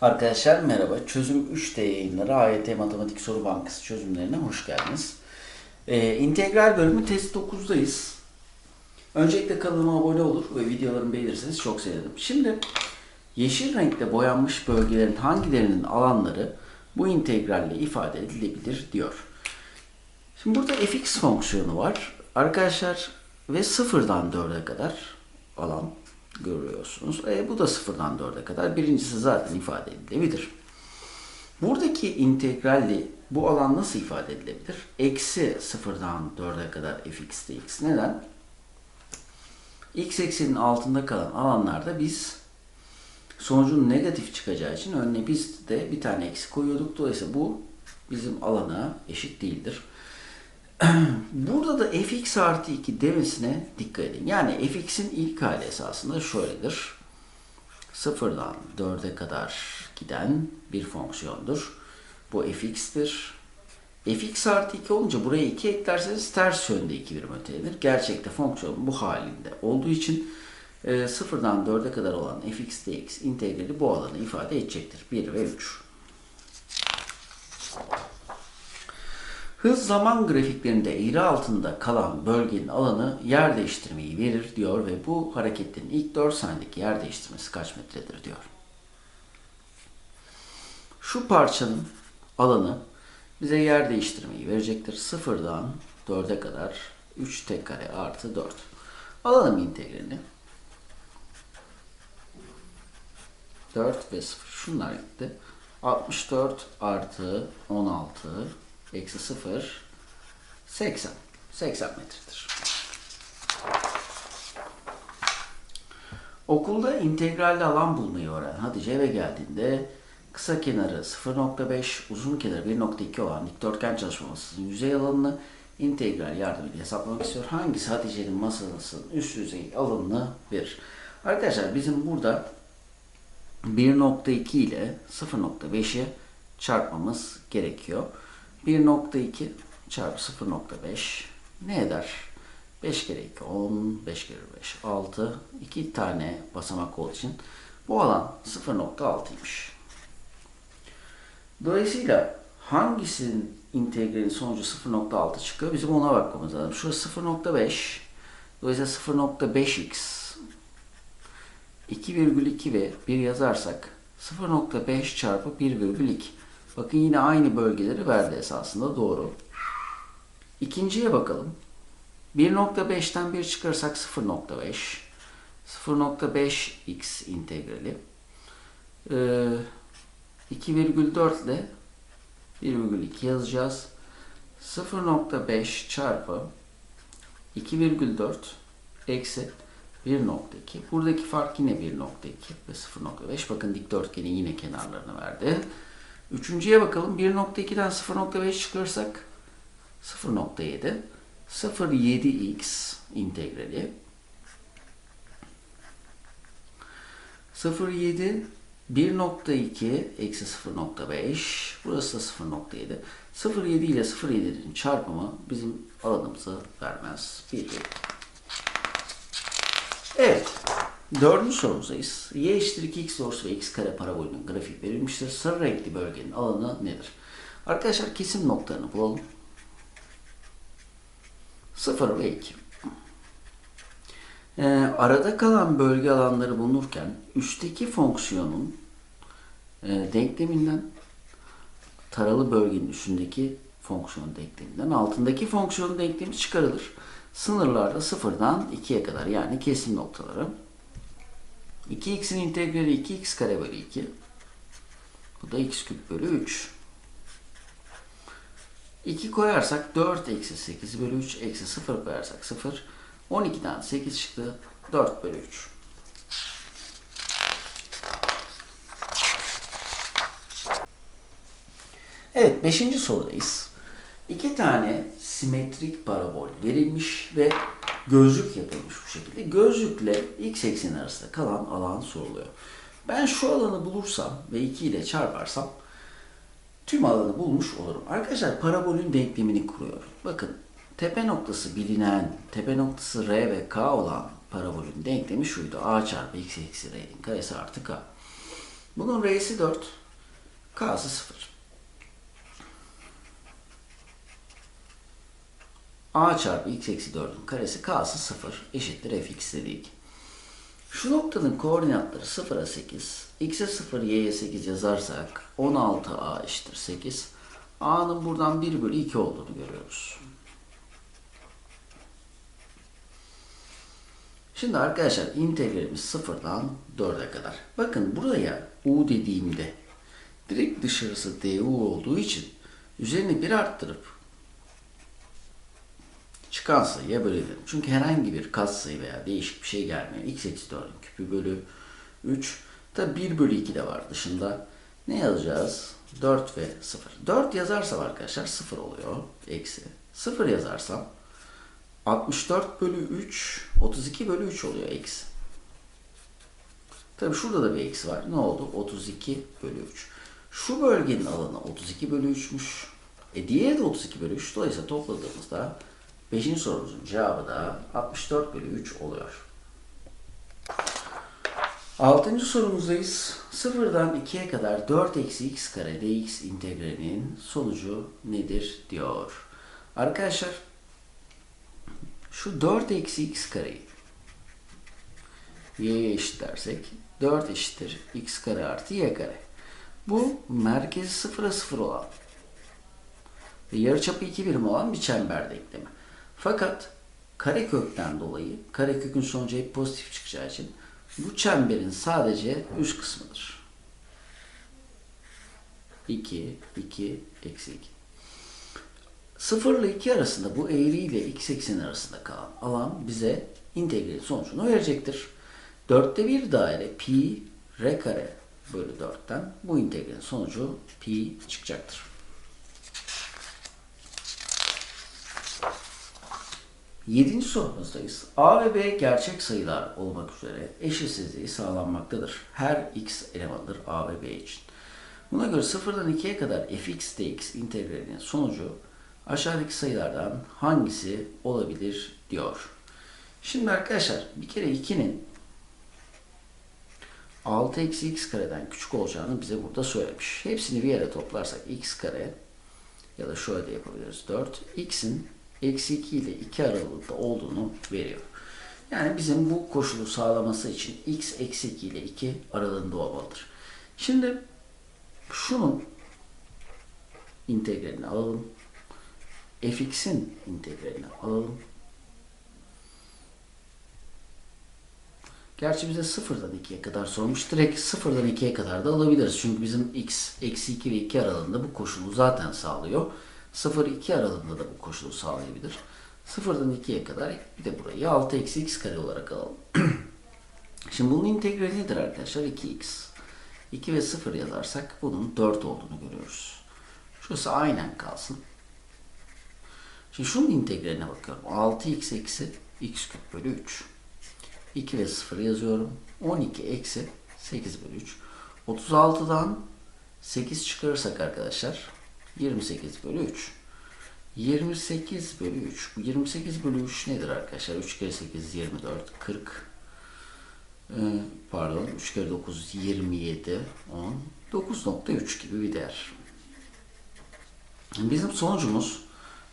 Arkadaşlar merhaba. Çözüm 3D yayınları AYT Matematik Soru Bankası çözümlerine hoş geldiniz. Ee, integral bölümü test 9'dayız. Öncelikle kanalıma abone olur ve videolarımı beğenirseniz çok sevinirim. Şimdi yeşil renkte boyanmış bölgelerin hangilerinin alanları bu integralle ifade edilebilir diyor. Şimdi burada fx fonksiyonu var. Arkadaşlar ve sıfırdan 4'e kadar alan görüyorsunuz. E, bu da sıfırdan 4'e kadar. Birincisi zaten ifade edilebilir. Buradaki integralli bu alan nasıl ifade edilebilir? Eksi sıfırdan 4'e kadar fx dx. Neden? x eksenin altında kalan alanlarda biz sonucun negatif çıkacağı için önüne biz de bir tane eksi koyuyorduk. Dolayısıyla bu bizim alana eşit değildir. Burada da fx artı 2 demesine dikkat edin. Yani fx'in ilk hali esasında şöyledir. Sıfırdan 4'e kadar giden bir fonksiyondur. Bu fx'tir. fx artı 2 olunca buraya 2 eklerseniz ters yönde 2 birim ötelenir. Gerçekte fonksiyon bu halinde olduğu için e, sıfırdan 4'e kadar olan fx dx integrali bu alanı ifade edecektir. 1 ve 3. Hız zaman grafiklerinde eğri altında kalan bölgenin alanı yer değiştirmeyi verir diyor ve bu hareketin ilk 4 saniyedeki yer değiştirmesi kaç metredir diyor. Şu parçanın alanı bize yer değiştirmeyi verecektir. Sıfırdan 4'e kadar 3 t kare artı 4. Alalım integralini. 4 ve 0. Şunlar gitti. 64 artı 16 eksi 0 80. 80 metredir. Okulda integralli alan bulmayı öğren Hatice eve geldiğinde kısa kenarı 0.5, uzun kenarı 1.2 olan dikdörtgen çalışmasının yüzey alanını integral yardımıyla hesaplamak istiyor. Hangisi Hatice'nin masasının üst yüzey alanını verir? Arkadaşlar bizim burada 1.2 ile 0.5'i çarpmamız gerekiyor. 1.2 çarpı 0.5 ne eder? 5 kere 2 10, 5 kere 5 6. 2 tane basamak olduğu için bu alan 0.6'ymış. Dolayısıyla hangisinin integralin sonucu 0.6 çıkıyor? Bizim ona bakmamız lazım. Şurası 0.5. Dolayısıyla 0.5x 2,2 ve 1 yazarsak 0.5 çarpı 1,2. Bakın yine aynı bölgeleri verdi esasında doğru. İkinciye bakalım. 1.5'ten 1 çıkarsak 0.5. 0.5x integrali. Ee, 2,4 ile 1,2 yazacağız. 0.5 çarpı 2,4 eksi 1.2. Buradaki fark yine 1.2 ve 0.5. Bakın dikdörtgenin yine kenarlarını verdi. Üçüncüye bakalım. 1.2'den 0.5 çıkarırsak 0.7. 0.7x integrali. 0.7 1.2 eksi 0.5 burası da 0.7 0.7 ile 0.7'nin çarpımı bizim alanımızı vermez. 1 Evet. Dördüncü sorumuzdayız. Y eşittir 2x doğrusu ve x kare parabolünün grafiği verilmiştir. Sarı renkli bölgenin alanı nedir? Arkadaşlar kesim noktalarını bulalım. 0 ve 2. Ee, arada kalan bölge alanları bulunurken üstteki fonksiyonun e, denkleminden taralı bölgenin üstündeki fonksiyon denkleminden altındaki fonksiyonun denklemi çıkarılır. Sınırlarda sıfırdan 2'ye kadar yani kesim noktaları. 2x'in integrali 2x kare bölü 2. Bu da x küp bölü 3. 2 koyarsak 4 eksi 8 bölü 3 eksi 0 koyarsak 0. 12'den 8 çıktı. 4 bölü 3. Evet 5. sorudayız. İki tane simetrik parabol verilmiş ve gözlük yapılmış bu şekilde. Gözlükle x ekseni arasında kalan alan soruluyor. Ben şu alanı bulursam ve 2 ile çarparsam tüm alanı bulmuş olurum. Arkadaşlar parabolün denklemini kuruyorum. Bakın tepe noktası bilinen, tepe noktası R ve K olan parabolün denklemi şuydu. A çarpı x eksi R'nin karesi artı K. Bunun R'si 4, K'sı 0. A çarpı x eksi 4'ün karesi K'sı 0 eşittir fx dedik. Şu noktanın koordinatları 0'a 8, x'e 0, y'ye 8 yazarsak 16a eşittir 8. a'nın buradan 1 bölü 2 olduğunu görüyoruz. Şimdi arkadaşlar integralimiz sıfırdan 4'e kadar. Bakın buraya u dediğimde direkt dışarısı du olduğu için üzerine bir arttırıp çıkan sayıya bölelim. Çünkü herhangi bir katsayı veya değişik bir şey gelmiyor. x eksi 4'ün küpü bölü 3. Tabi 1 bölü 2 de var dışında. Ne yazacağız? 4 ve 0. 4 yazarsam arkadaşlar 0 oluyor. Eksi. 0 yazarsam 64 bölü 3, 32 bölü 3 oluyor eksi. Tabi şurada da bir eksi var. Ne oldu? 32 bölü 3. Şu bölgenin alanı 32 bölü 3'müş. E diğeri de 32 bölü 3. Dolayısıyla topladığımızda 5. sorumuzun cevabı da 64 bölü 3 oluyor. 6. sorumuzdayız. 0'dan 2'ye kadar 4 eksi x kare dx integralinin sonucu nedir diyor. Arkadaşlar şu 4 eksi x kareyi y'ye eşitlersek 4 eşittir x kare artı y kare. Bu merkezi 0'a 0 olan ve yarıçapı 2 birim olan bir çember denklemi. Fakat karekökten dolayı karekökün sonucu hep pozitif çıkacağı için bu çemberin sadece üst kısmıdır. 2, 2, eksi 2. 0 ile 2 arasında bu eğri ile x ekseni arasında kalan alan bize integral sonucunu verecektir. 4'te bir daire pi r kare bölü 4'ten bu integralin sonucu pi çıkacaktır. Yedinci sorumuzdayız. A ve B gerçek sayılar olmak üzere eşitsizliği sağlanmaktadır. Her x elemanıdır A ve B için. Buna göre 0'dan 2'ye kadar fx dx integralinin sonucu aşağıdaki sayılardan hangisi olabilir diyor. Şimdi arkadaşlar bir kere 2'nin 6 eksi x kareden küçük olacağını bize burada söylemiş. Hepsini bir yere toplarsak x kare ya da şöyle de yapabiliriz 4. x'in eksi 2 ile 2 aralığında olduğunu veriyor. Yani bizim bu koşulu sağlaması için x eksi 2 ile 2 aralığında olmalıdır. Şimdi şunun integralini alalım. fx'in integralini alalım. Gerçi bize sıfırdan 2'ye kadar sormuş. Direkt sıfırdan 2'ye kadar da alabiliriz. Çünkü bizim x eksi 2 ve 2 aralığında bu koşulu zaten sağlıyor. 0-2 aralığında da bu koşulu sağlayabilir. 0'dan 2'ye kadar bir de burayı 6 eksi x kare olarak alalım. Şimdi bunun integrali nedir arkadaşlar? 2x. 2 ve 0 yazarsak bunun 4 olduğunu görüyoruz. Şurası aynen kalsın. Şimdi şunun integraline bakıyorum. 6x eksi x küp bölü 3. 2 ve 0 yazıyorum. 12 eksi 8 bölü 3. 36'dan 8 çıkarırsak arkadaşlar 28 bölü 3. 28 bölü 3. Bu 28 bölü 3 nedir arkadaşlar? 3 kere 8 24. 40. Ee, pardon 3 kere 9 27. 10. 9.3 gibi bir değer. Bizim sonucumuz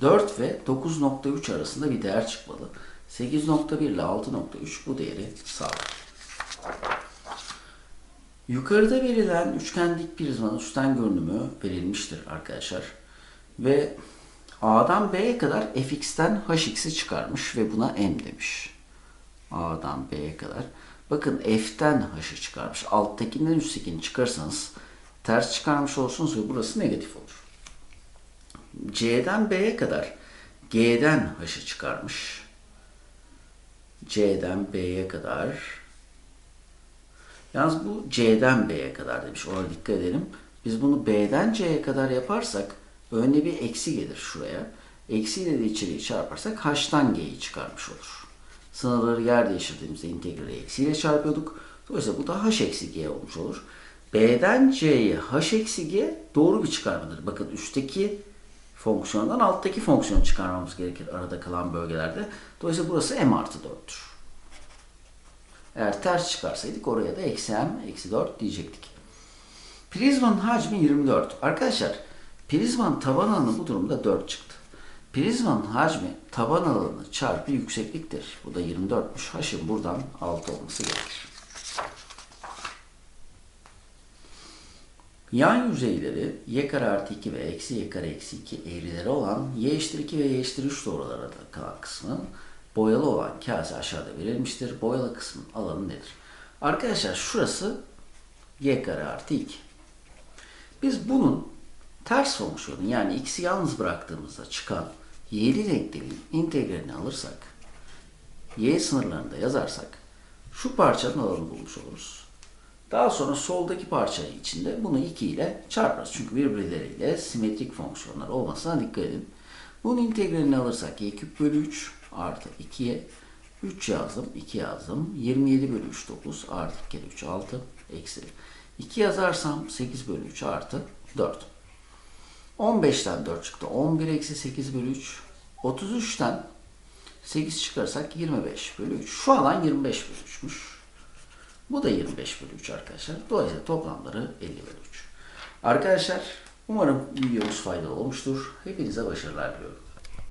4 ve 9.3 arasında bir değer çıkmalı. 8.1 ile 6.3 bu değeri sağlar. Yukarıda verilen üçgen dik prizmanın üstten görünümü verilmiştir arkadaşlar. Ve A'dan B'ye kadar fx'ten hx'i çıkarmış ve buna m demiş. A'dan B'ye kadar. Bakın f'ten h'ı çıkarmış. Alttakinden üsttekini çıkarsanız ters çıkarmış olursunuz ve burası negatif olur. C'den B'ye kadar G'den h'ı çıkarmış. C'den B'ye kadar Yalnız bu C'den B'ye kadar demiş. Ona dikkat edelim. Biz bunu B'den C'ye kadar yaparsak önüne bir eksi gelir şuraya. Eksiyle de içeriye çarparsak H'tan G'yi çıkarmış olur. Sınırları yer değiştirdiğimizde integrali eksiyle çarpıyorduk. Dolayısıyla bu da H eksi G olmuş olur. B'den C'ye H eksi G doğru bir çıkarmadır. Bakın üstteki fonksiyondan alttaki fonksiyonu çıkarmamız gerekir arada kalan bölgelerde. Dolayısıyla burası M artı 4'tür. Eğer ters çıkarsaydık oraya da eksi m eksi 4 diyecektik. Prizmanın hacmi 24. Arkadaşlar prizmanın taban alanı bu durumda 4 çıktı. Prizmanın hacmi taban alanı çarpı yüksekliktir. Bu da 24'müş. Haşın buradan 6 olması gerekir. Yan yüzeyleri y kare artı 2 ve eksi y kare eksi 2 eğrileri olan y eşittir 2 ve y eşittir 3 doğrulara da kalan kısmı boyalı olan kase aşağıda verilmiştir. Boyalı kısmın alanı nedir? Arkadaşlar şurası y kare artı 2. Biz bunun ters fonksiyonu yani x'i yalnız bıraktığımızda çıkan y'li denklemin integralini alırsak y sınırlarında yazarsak şu parçanın alanını bulmuş oluruz. Daha sonra soldaki parça içinde bunu 2 ile çarparız. Çünkü birbirleriyle simetrik fonksiyonlar olmasına dikkat edin. Bunun integralini alırsak y küp bölü 3 artı 2'ye 3 yazdım, 2 yazdım. 27 bölü 3 9 artı 2 kere 3 6 eksi. 2 yazarsam 8 bölü 3 artı 4. 15'ten 4 çıktı. 11 eksi 8 bölü 3. 33'ten 8 çıkarsak 25 bölü 3. Şu alan 25 bölü 3'müş. Bu da 25 bölü 3 arkadaşlar. Dolayısıyla toplamları 50 bölü 3. Arkadaşlar umarım videomuz faydalı olmuştur. Hepinize başarılar diliyorum.